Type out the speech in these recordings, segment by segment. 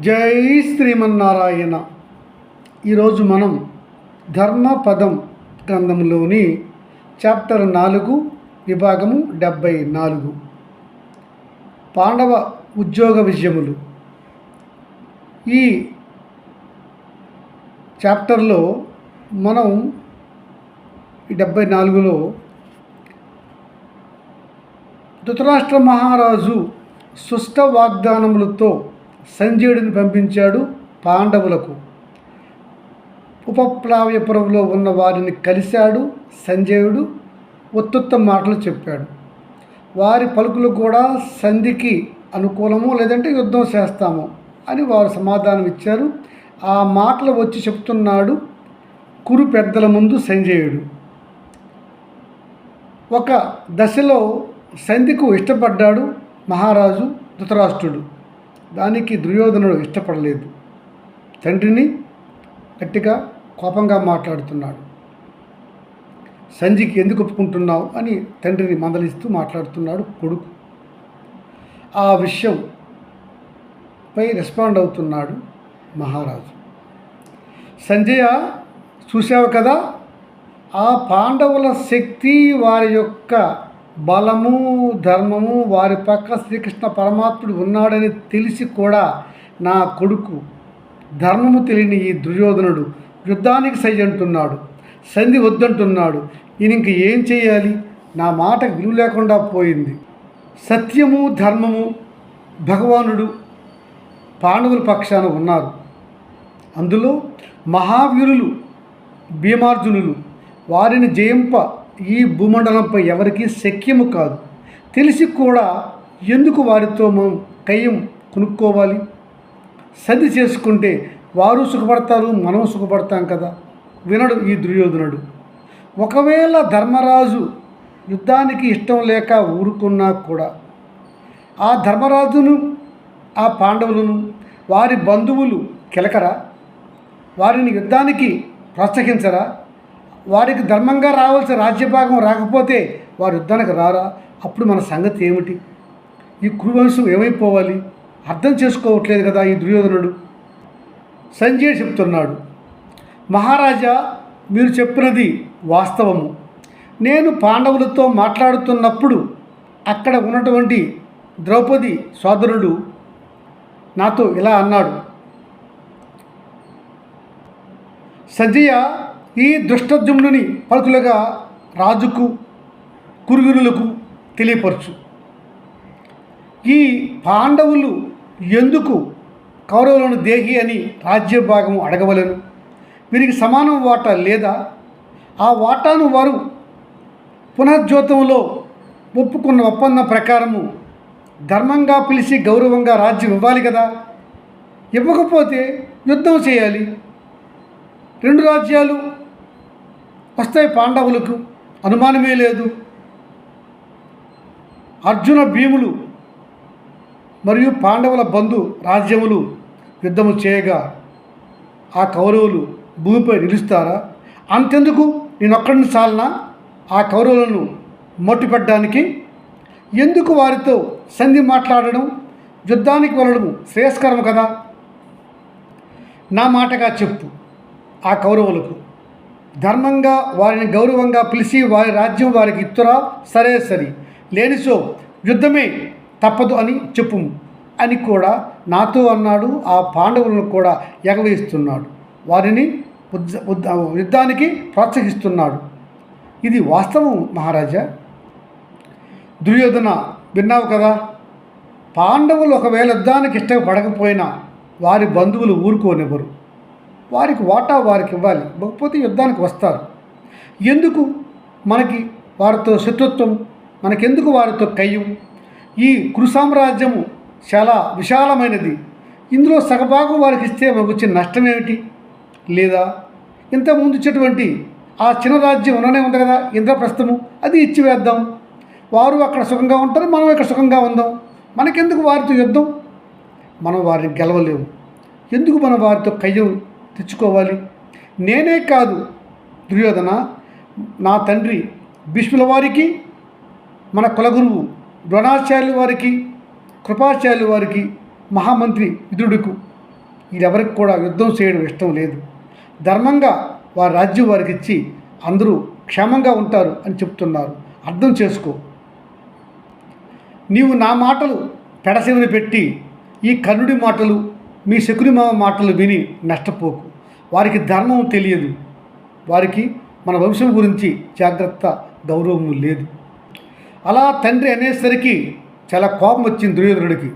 జై శ్రీమన్నారాయణ. ఈరోజు మనం ధర్మపదం గ్రంథంలోని చాప్టర్ నాలుగు విభాగము డెబ్భై నాలుగు. పాండవ ఉద్యోగ విజయములు. ఈ చాప్టర్లో మనం ఈ డెబ్భై నాలుగులో ధృతరాష్ట్ర మహారాజు సుష్ట వాగ్దానములతో సంజయుడిని పంపించాడు పాండవులకు. ఉపప్లావ్యపురంలో ఉన్న వారిని కలిశాడు సంజయుడు ఒత్తుత్త మాటలు చెప్పాడు. వారి పలుకులు కూడా సంధికి అనుకూలము లేదంటే యుద్ధం చేస్తాము అని వారు సమాధానం ఇచ్చారు. ఆ మాటలు వచ్చి చెప్తున్నాడు కురు పెద్దల ముందు సంజయుడు. ఒక దశలో సంధికు ఇష్టపడ్డాడు మహారాజు ధృతరాష్ట్రుడు. దానికి దుర్యోధనుడు ఇష్టపడలేదు. తండ్రిని గట్టిగా కోపంగా మాట్లాడుతున్నాడు. సంధికి ఎందుకు ఒప్పుకుంటున్నావు? అని తండ్రిని మందలిస్తూ మాట్లాడుతున్నాడు కొడుకు. ఆ విషయం పై రెస్పాండ్ అవుతున్నాడు మహారాజు. సంజయ చూసావు కదా? ఆ పాండవుల శక్తి వారి యొక్క బలము ధర్మము వారి పక్క శ్రీకృష్ణ పరమాత్ముడు ఉన్నాడని తెలిసి కూడా నా కొడుకు ధర్మము తెలియని ఈ దుర్యోధనుడు యుద్ధానికి సై అంటున్నాడు సంధి వద్దంటున్నాడు. ఈయన ఇంక ఏం చేయాలి నా మాట విలువ లేకుండా పోయింది. సత్యము ధర్మము భగవానుడు పాండవుల పక్షాన ఉన్నారు. అందులో మహావీరులు భీమార్జునులు వారిని జయింప ఈ భూమండలంపై ఎవరికీ శక్యము కాదు. తెలిసి కూడా ఎందుకు వారితో మనం కయ్యం కొనుక్కోవాలి? సంధి చేసుకుంటే వారు సుఖపడతారు మనం సుఖపడతాం కదా? వినడు ఈ దుర్యోధనుడు. ఒకవేళ ధర్మరాజు యుద్ధానికి ఇష్టం లేక ఊరుకున్నా కూడా ఆ ధర్మరాజును ఆ పాండవులను వారి బంధువులు కిలకరా? వారిని యుద్ధానికి ప్రోత్సహించరా? వారికి ధర్మంగా రావాల్సిన రాజ్యభాగం రాకపోతే వారు యుద్ధానికి రారా? అప్పుడు మన సంగతి ఏమిటి? ఈ కురువంశం ఏమైపోవాలి? అర్థం చేసుకోవట్లేదు కదా ఈ దుర్యోధనుడు. సంజయ్ చెప్తున్నాడు మహారాజా మీరు చెప్పినది వాస్తవము. నేను పాండవులతో మాట్లాడుతున్నప్పుడు అక్కడ ఉన్నటువంటి ద్రౌపది సోదరుడు నాతో ఇలా అన్నాడు సంజయ ఈ దుష్టజుమ్నుని పలుకులుగా రాజుకు కురుగురులకు తెలియపరచు. ఈ పాండవులు ఎందుకు కౌరవులను దేహి అని రాజ్యభాగం అడగవలను? వీరికి సమానం వాటా లేదా? ఆ వాటాను వారు పునర్జ్యోతంలో ఒప్పుకున్న ఒప్పందం ప్రకారము ధర్మంగా పిలిచి గౌరవంగా రాజ్యం ఇవ్వాలి కదా? ఇవ్వకపోతే యుద్ధం చేయాలి. రెండు రాజ్యాలు వస్తాయి పాండవులకు అనుమానమే లేదు. అర్జున భీములు మరియు పాండవుల బంధు రాజ్యములు యుద్ధము చేయగా ఆ కౌరవులు భూమిపై నిలుస్తారా? అంతెందుకు? నేనొక్కడిని చాలనా ఆ కౌరవులను మట్టుపెట్టడానికి ఎందుకు వారితో సంధి మాట్లాడడం? యుద్ధానికి వెళ్ళడం శ్రేయస్కరం కదా? నా మాటగా చెప్పు ఆ కౌరవులకు. ధర్మంగా వారిని గౌరవంగా పిలిచి వారి రాజ్యం వారికి ఇత్తురా? సరే సరి. లేనిసో యుద్ధమే తప్పదు అని చెప్పు అని కూడా నాతో అన్నాడు. ఆ పాండవులను కూడా ఎగవేస్తున్నాడు వారిని యుద్ధానికి ప్రోత్సహిస్తున్నాడు. ఇది వాస్తవం మహారాజా. దుర్యోధన విన్నావు కదా? పాండవులు ఒకవేళ యుద్ధానికి ఇష్టపడకపోయినా వారి బంధువులు ఊరుకోనివ్వరు. వారికి వాటా వారికి ఇవ్వాలి. ఇవ్వకపోతే యుద్ధానికి వస్తారు. ఎందుకు? మనకి వారితో శత్రుత్వం మనకెందుకు వారితో కయ్యం? ఈ కురు సామ్రాజ్యము చాలా విశాలమైనది. ఇందులో సగభాగం వారికి ఇస్తే మనకు వచ్చిన నష్టం ఏమిటి? లేదా? ఇంతకుముందు ఇచ్చేటువంటి ఆ చిన్న రాజ్యం ఉన్ననే ఉంది కదా ఇంద్రప్రస్థము. అది ఇచ్చి వేద్దాం వారు అక్కడ సుఖంగా ఉంటారు మనం ఇక్కడ సుఖంగా ఉందాం. మనకెందుకు వారితో యుద్ధం? మనం వారిని గెలవలేము. ఎందుకు మనం వారితో కయ్యం? తెచ్చుకోవాలి. నేనే కాదు దుర్యోధన నా తండ్రి భీష్ముల వారికి మన కులగురువు ద్రోణాచార్యుల వారికి కృపాచార్యుల వారికి మహామంత్రి విదురుడుకు. వీరెవరికి కూడా యుద్ధం చేయడం ఇష్టం లేదు. ధర్మంగా వారి రాజ్యం వారికి ఇచ్చి అందరూ క్షేమంగా ఉంటారు అని చెప్తున్నారు. అర్థం చేసుకో. నీవు నా మాటలు పెడసెవిని పెట్టి ఈ కర్ణుడి మాటలు మీ శకుని మామ మాటలు విని నష్టపోకు. వారికి ధర్మం తెలియదు. వారికి మన వంశం గురించి జాగ్రత్త గౌరవం లేదు. అలా తండ్రి అనేసరికి చాలా కోపం వచ్చింది దుర్యోధనుడికి.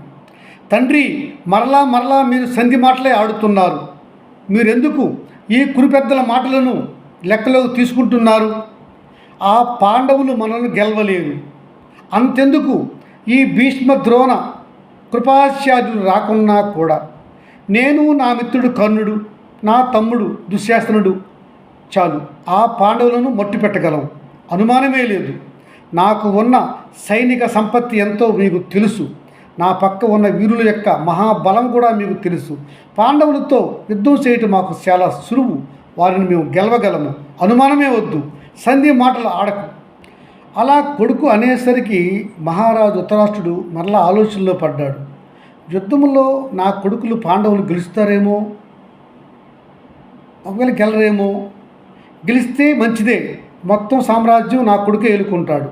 తండ్రి మరలా మరలా మీరు సంధి మాటలే ఆడుతున్నారు. మీరెందుకు ఈ కురు పెద్దల మాటలను లెక్కలోకి తీసుకుంటున్నారు? ఆ పాండవులు మనల్ని గెలవలేరు. అంతెందుకు ఈ భీష్మ ద్రోణ కృపాచార్యులు రాకున్నా కూడా. నేను నా మిత్రుడు కర్ణుడు నా తమ్ముడు దుశ్శాసనుడు. చాలు ఆ పాండవులను మట్టి పెట్టగలవు అనుమానమే లేదు. నాకు ఉన్న సైనిక సంపత్తి ఎంతో మీకు తెలుసు. నా పక్క ఉన్న వీరుల యొక్క మహాబలం కూడా మీకు తెలుసు. పాండవులతో యుద్ధం చేయటం మాకు చాలా సులువు. వారిని మేము గెలవగలము. అనుమానమే వద్దు. సంధి మాటలు ఆడకు. అలా కొడుకు అనేసరికి మహారాజు ఉత్తరాష్ట్రుడు మరలా ఆలోచనలో పడ్డాడు. యుద్ధంలో నా కొడుకులు పాండవులు గెలుస్తారేమో? ఒకవేళ గెలరేమో? గెలిస్తే మంచిదే. మొత్తం సామ్రాజ్యం నా కొడుకే ఏలుకుంటాడు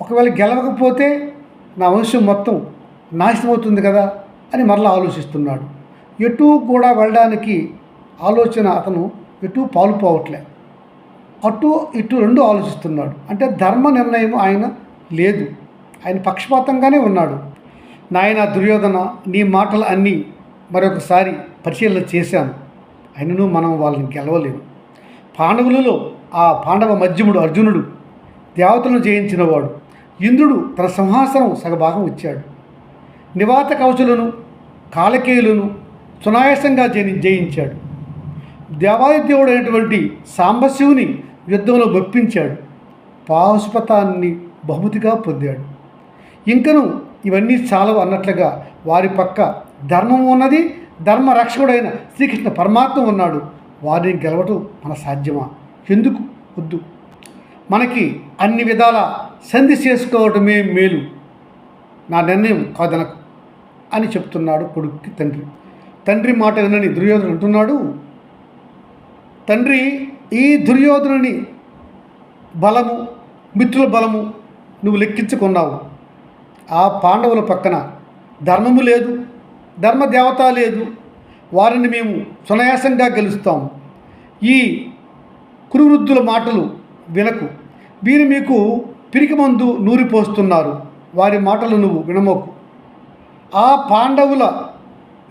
ఒకవేళ గెలవకపోతే నా వంశం మొత్తం నాశనం అవుతుంది కదా అని మరలా ఆలోచిస్తున్నాడు. ఎటు కూడా వెళ్ళడానికి ఆలోచన అతను ఎటు పాలు పోవట్లే. అటు ఇటు రెండు ఆలోచిస్తున్నాడు. అంటే ధర్మ నిర్ణయం ఆయన లేదు. ఆయన పక్షపాతంగానే ఉన్నాడు. నాయన దుర్యోధన నీ మాటలు అన్నీ మరొకసారి పరిశీలన చేశాను. అయినను మనం వాళ్ళని గెలవలేము. పాండవులలో ఆ పాండవ మధ్యముడు అర్జునుడు దేవతలను జయించినవాడు. ఇంద్రుడు తన సింహాసనం సగభాగం ఇచ్చాడు నివాత కవచులను కాలకేయులను సునాయాసంగా జయి జయించాడు. దేవాదిదేవుడు అయినటువంటి సాంబశివుని యుద్ధంలో గొప్పించాడు పాశుపతాన్ని బహుమతిగా పొందాడు. ఇంకను ఇవన్నీ చాలవు అన్నట్లుగా వారి పక్క ధర్మం ఉన్నది ధర్మ రక్షకుడైన శ్రీకృష్ణ పరమాత్మ ఉన్నాడు. వారిని గెలవటం మన సాధ్యమా? ఎందుకు? వద్దు. మనకి అన్ని విధాల సంధి చేసుకోవటమే మేలు. నా నిర్ణయం కాదనకు అని చెప్తున్నాడు కొడుక్కి తండ్రి. తండ్రి మాట వినని దుర్యోధన అంటున్నాడు తండ్రి ఈ దుర్యోధనుని బలము మిత్రుల బలము నువ్వు లెక్కించుకున్నావు. ఆ పాండవుల పక్కన ధర్మము లేదు ధర్మదేవత లేదు. వారిని మేము సునాయాసంగా గెలుస్తాం. ఈ కురువృద్ధుల మాటలు వినకు. వీరు మీకు పిరికి మందు నూరిపోస్తున్నారు. వారి మాటలు నువ్వు వినమోకు. ఆ పాండవుల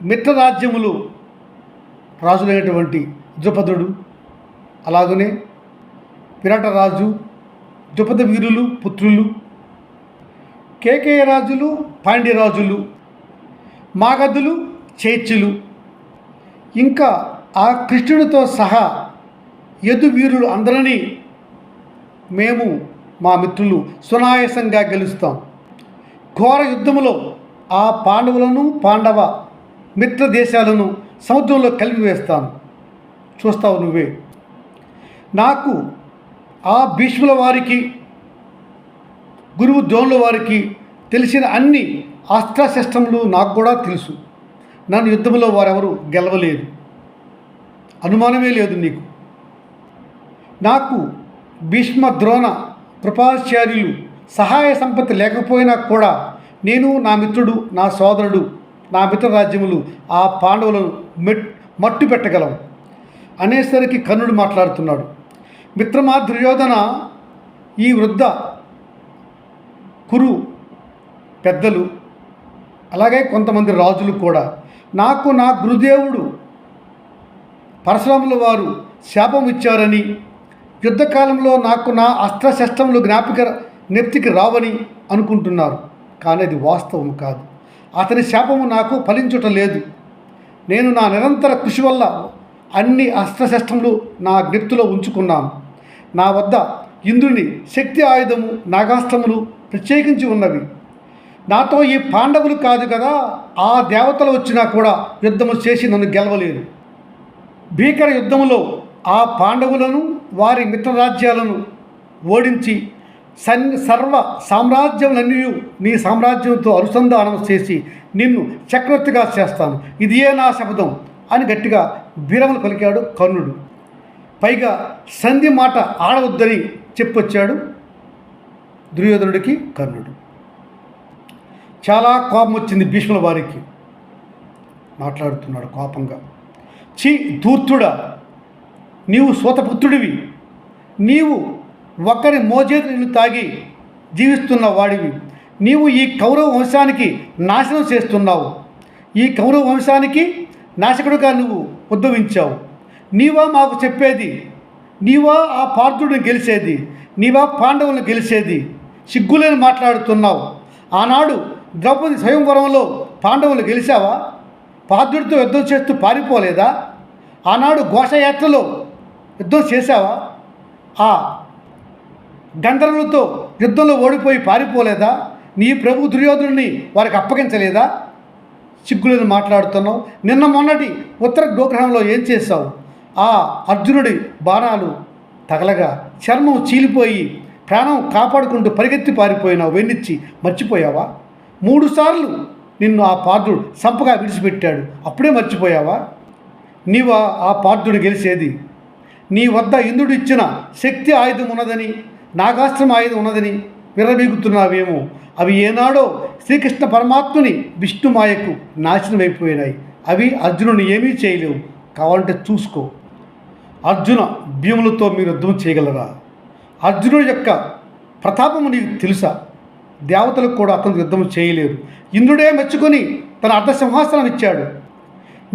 మిత్రరాజ్యములు రాజులైనటువంటి ద్రుపదుడు అలాగనే విరాటరాజు ద్రుపద వీరులు పుత్రులు కేకేయ రాజులు పాండ్యరాజులు మాగధులు చైత్యులు ఇంకా ఆ కృష్ణుడితో సహా యదు వీరులు అందరినీ మేము మా మిత్రులు సునాయాసంగా గెలుస్తాం. ఘోర యుద్ధంలో ఆ పాండవులను పాండవ మిత్ర దేశాలను సముద్రంలో కలిపివేస్తాను చూస్తావు నువ్వే. నాకు ఆ భీష్ముల వారికి గురువు ద్రోణుల వారికి తెలిసిన అన్ని అస్త్రశస్త్రములు నాకు కూడా తెలుసు. నన్ను యుద్ధంలో వారెవరు గెలవలేదు. అనుమానమే లేదు నీకు. నాకు భీష్మ ద్రోణ కృపాచార్యులు సహాయ సంపత్తి లేకపోయినా కూడా నేను నా మిత్రుడు నా సోదరుడు నా మిత్ర రాజ్యములు ఆ పాండవులను మెట్ మట్టు పెట్టగలం. అనేసరికి కర్ణుడు మాట్లాడుతున్నాడు. మిత్రమా దుర్యోధన ఈ వృద్ధ కురు పెద్దలు అలాగే కొంతమంది రాజులు కూడా. నాకు నా గురుదేవుడు పరశురాముల వారు శాపం ఇచ్చారని యుద్ధకాలంలో నాకు నా అస్త్రశస్త్రములు జ్ఞాపిక నెప్తికి రావని అనుకుంటున్నారు. కానీ అది వాస్తవం కాదు. అతని శాపము నాకు ఫలించుట లేదు. నేను నా నిరంతర కృషి వల్ల అన్ని అస్త్రశస్త్రములు నా జ్ఞప్తిలో ఉంచుకున్నాను. నా వద్ద ఇంద్రుని శక్తి ఆయుధము నాగాస్త్రములు ప్రత్యేకించి ఉన్నవి. నాతో ఈ పాండవులు కాదు కదా ఆ దేవతలు వచ్చినా కూడా యుద్ధము చేసి నన్ను గెలవలేరు. భీకర యుద్ధములో ఆ పాండవులను వారి మిత్రరాజ్యాలను ఓడించి సన్ సర్వ సామ్రాజ్యములన్నీ నీ సామ్రాజ్యంతో అనుసంధానం చేసి నిన్ను చక్రవర్తిగా చేస్తాను. ఇదియే నా శబ్దం అని గట్టిగా వీరములు పలికాడు కర్ణుడు. పైగా సంధి మాట ఆడవద్దని చెప్పొచ్చాడు. దుర్యోధనుడికి కర్ణుడు. చాలా కోపం వచ్చింది భీష్ముల వారికి. మాట్లాడుతున్నాడు కోపంగా. చి ధూర్తుడా! నీవు స్వతపుత్రుడివి నీవు ఒకరి మోచేతి తాగి జీవిస్తున్న వాడివి. నీవు ఈ కౌరవ వంశానికి నాశనం చేస్తున్నావు. ఈ కౌరవ వంశానికి నాశకుడుగా నువ్వు ఉద్భవించావు. నీవా మాకు చెప్పేది. నీవా ఆ పార్థుడిని గెలిచేది. నీవా పాండవులను గెలిచేది. సిగ్గులేని మాట్లాడుతున్నావు. ఆనాడు ద్రౌపది స్వయంవరంలో పాండవులు గెలిచావా? పార్థుడితో యుద్ధం చేస్తూ పారిపోలేదా? ఆనాడు ఘోషయాత్రలో యుద్ధం చేశావా? ఆ గంధర్వులతో యుద్ధంలో ఓడిపోయి పారిపోలేదా? నీ ప్రభు దుర్యోధుడిని వారికి అప్పగించలేదా? సిగ్గులను మాట్లాడుతున్నావు. నిన్న మొన్నటి ఉత్తర గోగ్రహంలో ఏం చేశావు? ఆ అర్జునుడి బాణాలు తగలగా చర్మం చీలిపోయి ప్రాణం కాపాడుకుంటూ పరిగెత్తి పారిపోయినావు వెన్నిచ్చి మర్చిపోయావా? మూడుసార్లు నిన్ను ఆ పార్థుడు సంపగా విడిచిపెట్టాడు. అప్పుడే మర్చిపోయావా? నీవు ఆ పార్థుడు గెలిచేది. నీ వద్ద ఇంద్రుడు ఇచ్చిన శక్తి ఆయుధం ఉన్నదని నాగాస్త్రం ఆయుధం ఉన్నదని విర్రబీగుతున్నావేమో అవి ఏనాడో శ్రీకృష్ణ పరమాత్ముని విష్ణుమాయకు నాశనం అయిపోయినాయి. అవి అర్జునుని ఏమీ చేయలేవు. కావాలంటే చూసుకో. అర్జున భీములతో మీరు యుద్ధం చేయగలరా? అర్జునుడి యొక్క ప్రతాపము నీకు తెలుసా? దేవతలకు కూడా అతను యుద్ధం చేయలేరు ఇంద్రుడే మెచ్చుకొని తన అర్ధసింహాసనం ఇచ్చాడు.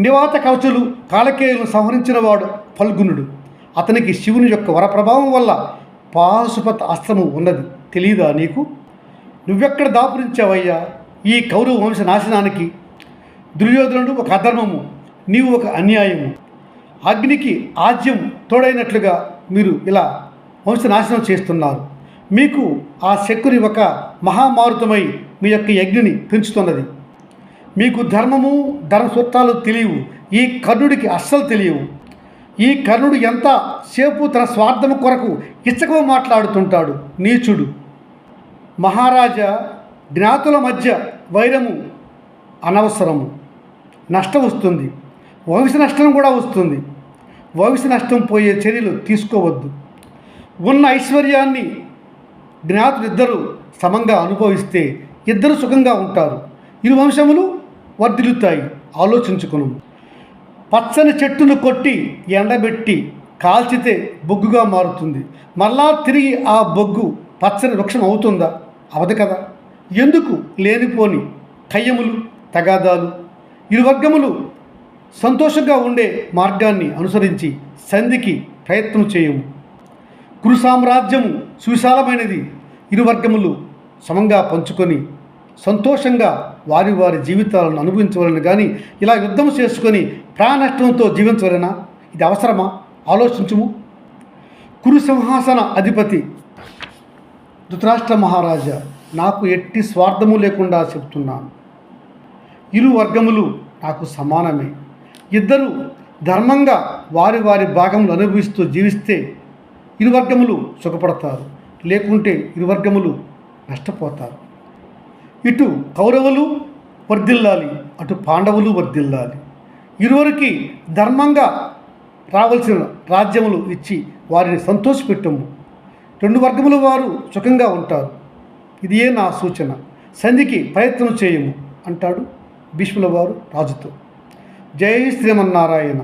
నివాత కవచులు కాలకేయులను సంహరించిన వాడు ఫల్గునుడు. అతనికి శివుని యొక్క వరప్రభావం వల్ల పాశుపత అస్త్రము ఉన్నది. తెలియదా నీకు? నువ్వెక్కడ దాపురించావయ్యా? ఈ కౌరవ వంశ నాశనానికి దుర్యోధనుడు ఒక అధర్మము నీవు ఒక అన్యాయము. అగ్నికి ఆజ్యం తోడైనట్లుగా మీరు ఇలా వంశనాశనం చేస్తున్నారు. మీకు ఆ శక్కుని ఒక మహామారుతమై మీ యొక్క యజ్ఞని పెంచుతున్నది. మీకు ధర్మము ధర్మ సూత్రాలు తెలియవు. ఈ కర్ణుడికి అస్సలు తెలియవు. ఈ కర్ణుడు ఎంత సేపు తన స్వార్థము కొరకు ఇచ్చకము మాట్లాడుతుంటాడు. నీచుడు. మహారాజా జ్ఞాతుల మధ్య వైరము అనవసరము. నష్టం వస్తుంది. వంశ నష్టం కూడా వస్తుంది. వంశ నష్టం పోయే చర్యలు తీసుకోవద్దు. ఉన్న ఐశ్వర్యాన్ని జ్ఞాతులిద్దరూ సమంగా అనుభవిస్తే ఇద్దరు సుఖంగా ఉంటారు. ఇరు వంశములు వర్ధిల్లుతాయి. ఆలోచించుకును. పచ్చని చెట్టును కొట్టి ఎండబెట్టి కాల్చితే బొగ్గుగా మారుతుంది. మళ్ళా తిరిగి ఆ బొగ్గు పచ్చని వృక్షం అవుతుందా? అవదు కదా. ఎందుకు లేనిపోని కయ్యములు తగాదాలు? ఇరు వర్గములు సంతోషంగా ఉండే మార్గాన్ని అనుసరించి సంధికి ప్రయత్నం చేయము. కురు సామ్రాజ్యము సువిశాలమైనది. ఇరు వర్గములు సమంగా పంచుకొని సంతోషంగా వారి వారి జీవితాలను అనుభవించవలను కానీ ఇలా యుద్ధం చేసుకొని ప్రాణష్టంతో జీవించవలనా? ఇది అవసరమా? ఆలోచించుము. కురు సింహాసన అధిపతి ధృతరాష్ట్ర మహారాజా నాకు ఎట్టి స్వార్థము లేకుండా చెప్తున్నాను. ఇరు వర్గములు నాకు సమానమే. ఇద్దరు ధర్మంగా వారి వారి భాగములు అనుభవిస్తూ జీవిస్తే ఇరువర్గములు సుఖపడతారు లేకుంటే ఇరువర్గములు నష్టపోతారు. ఇటు కౌరవులు వర్ధిల్లాలి అటు పాండవులు వర్ధిల్లాలి. ఇరువురికి ధర్మంగా రావలసిన రాజ్యములు ఇచ్చి వారిని సంతోషపెట్టము. రెండు వర్గముల వారు సుఖంగా ఉంటారు. ఇదియే నా సూచన. సంధికి ప్రయత్నం చేయము అంటాడు భీష్ముల వారు రాజుతో. జై శ్రీమన్నారాయణ.